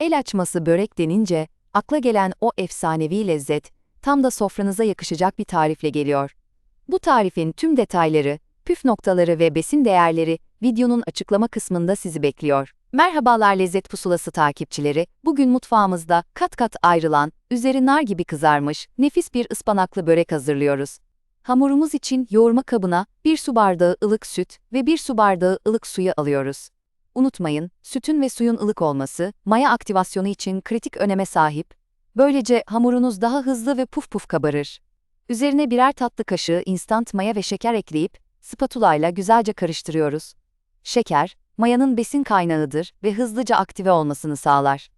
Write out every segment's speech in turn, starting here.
El açması börek denince, akla gelen o efsanevi lezzet, tam da sofranıza yakışacak bir tarifle geliyor. Bu tarifin tüm detayları, püf noktaları ve besin değerleri videonun açıklama kısmında sizi bekliyor. Merhabalar lezzet pusulası takipçileri, bugün mutfağımızda kat kat ayrılan, üzeri nar gibi kızarmış, nefis bir ıspanaklı börek hazırlıyoruz. Hamurumuz için yoğurma kabına 1 su bardağı ılık süt ve 1 su bardağı ılık suyu alıyoruz. Unutmayın, sütün ve suyun ılık olması, maya aktivasyonu için kritik öneme sahip. Böylece hamurunuz daha hızlı ve puf puf kabarır. Üzerine birer tatlı kaşığı instant maya ve şeker ekleyip, spatula ile güzelce karıştırıyoruz. Şeker, mayanın besin kaynağıdır ve hızlıca aktive olmasını sağlar.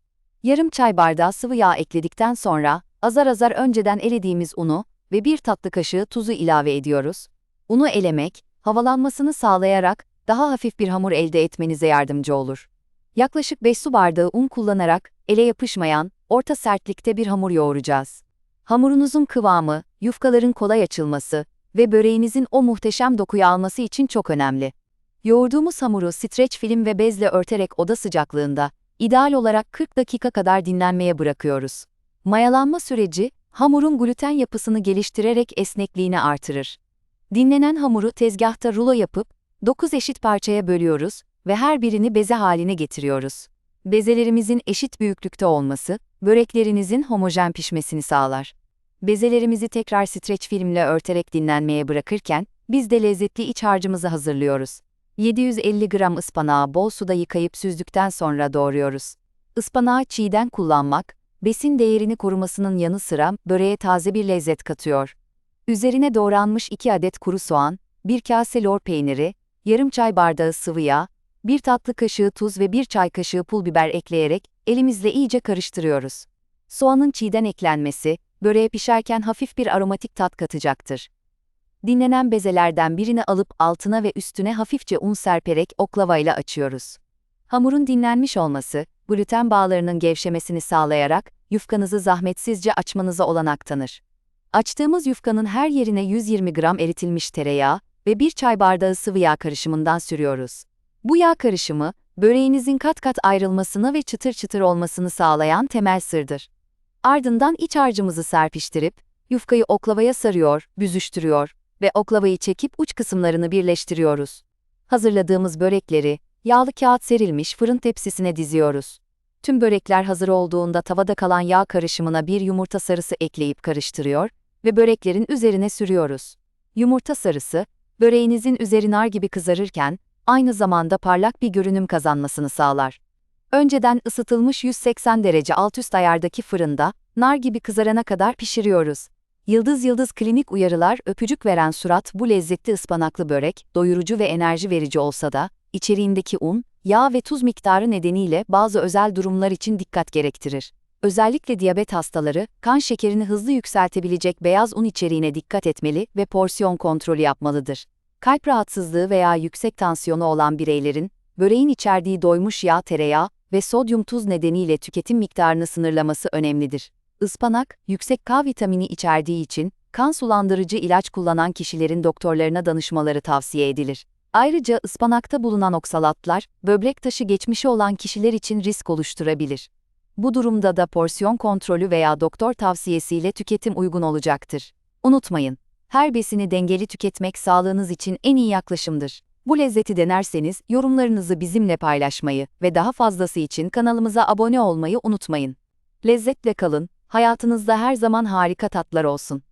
Yarım çay bardağı sıvı yağ ekledikten sonra, azar azar önceden elediğimiz unu ve bir tatlı kaşığı tuzu ilave ediyoruz. Unu elemek, havalanmasını sağlayarak daha hafif bir hamur elde etmenize yardımcı olur. Yaklaşık 5 su bardağı un kullanarak ele yapışmayan, orta sertlikte bir hamur yoğuracağız. Hamurunuzun kıvamı, yufkaların kolay açılması ve böreğinizin o muhteşem dokuyu alması için çok önemli. Yoğurduğumuz hamuru streç film ve bezle örterek oda sıcaklığında, ideal olarak 40 dakika kadar dinlenmeye bırakıyoruz. Mayalanma süreci, hamurun gluten yapısını geliştirerek esnekliğini artırır. Dinlenen hamuru tezgahta rulo yapıp, 9 eşit parçaya bölüyoruz ve her birini beze haline getiriyoruz. Bezelerimizin eşit büyüklükte olması, böreklerinizin homojen pişmesini sağlar. Bezelerimizi tekrar streç filmle örterek dinlenmeye bırakırken, biz de lezzetli iç harcımızı hazırlıyoruz. 750 gram ıspanağı bol suda yıkayıp süzdükten sonra doğruyoruz. Ispanağı çiğden kullanmak, besin değerini korumasının yanı sıra böreğe taze bir lezzet katıyor. Üzerine doğranmış 2 adet kuru soğan, 1 kase lor peyniri, yarım çay bardağı sıvı yağ, 1 tatlı kaşığı tuz ve 1 çay kaşığı pul biber ekleyerek elimizle iyice karıştırıyoruz. Soğanın çiğden eklenmesi, böreğe pişerken hafif bir aromatik tat katacaktır. Dinlenen bezelerden birini alıp altına ve üstüne hafifçe un serperek oklavayla açıyoruz. Hamurun dinlenmiş olması, gluten bağlarının gevşemesini sağlayarak yufkanızı zahmetsizce açmanıza olanak tanır. Açtığımız yufkanın her yerine 120 gram eritilmiş tereyağı ve bir çay bardağı sıvı yağ karışımından sürüyoruz. Bu yağ karışımı, böreğinizin kat kat ayrılmasını ve çıtır çıtır olmasını sağlayan temel sırdır. Ardından iç harcımızı serpiştirip, yufkayı oklavaya sarıyor, büzüştürüyor ve oklavayı çekip uç kısımlarını birleştiriyoruz. Hazırladığımız börekleri, yağlı kağıt serilmiş fırın tepsisine diziyoruz. Tüm börekler hazır olduğunda tavada kalan yağ karışımına bir yumurta sarısı ekleyip karıştırıyor ve böreklerin üzerine sürüyoruz. Yumurta sarısı, böreğinizin üzeri nar gibi kızarırken, aynı zamanda parlak bir görünüm kazanmasını sağlar. Önceden ısıtılmış 180 derece alt üst ayardaki fırında, nar gibi kızarana kadar pişiriyoruz. Yıldız yıldız klinik uyarılar öpücük veren surat bu lezzetli ıspanaklı börek, doyurucu ve enerji verici olsa da, içeriğindeki un, yağ ve tuz miktarı nedeniyle bazı özel durumlar için dikkat gerektirir. Özellikle diyabet hastaları, kan şekerini hızlı yükseltebilecek beyaz un içeriğine dikkat etmeli ve porsiyon kontrolü yapmalıdır. Kalp rahatsızlığı veya yüksek tansiyonu olan bireylerin, böreğin içerdiği doymuş yağ tereyağı ve sodyum tuz nedeniyle tüketim miktarını sınırlaması önemlidir. Ispanak, yüksek K vitamini içerdiği için, kan sulandırıcı ilaç kullanan kişilerin doktorlarına danışmaları tavsiye edilir. Ayrıca ıspanakta bulunan oksalatlar, böbrek taşı geçmişi olan kişiler için risk oluşturabilir. Bu durumda da porsiyon kontrolü veya doktor tavsiyesiyle tüketim uygun olacaktır. Unutmayın, her besini dengeli tüketmek sağlığınız için en iyi yaklaşımdır. Bu lezzeti denerseniz yorumlarınızı bizimle paylaşmayı ve daha fazlası için kanalımıza abone olmayı unutmayın. Lezzetle kalın, hayatınızda her zaman harika tatlar olsun.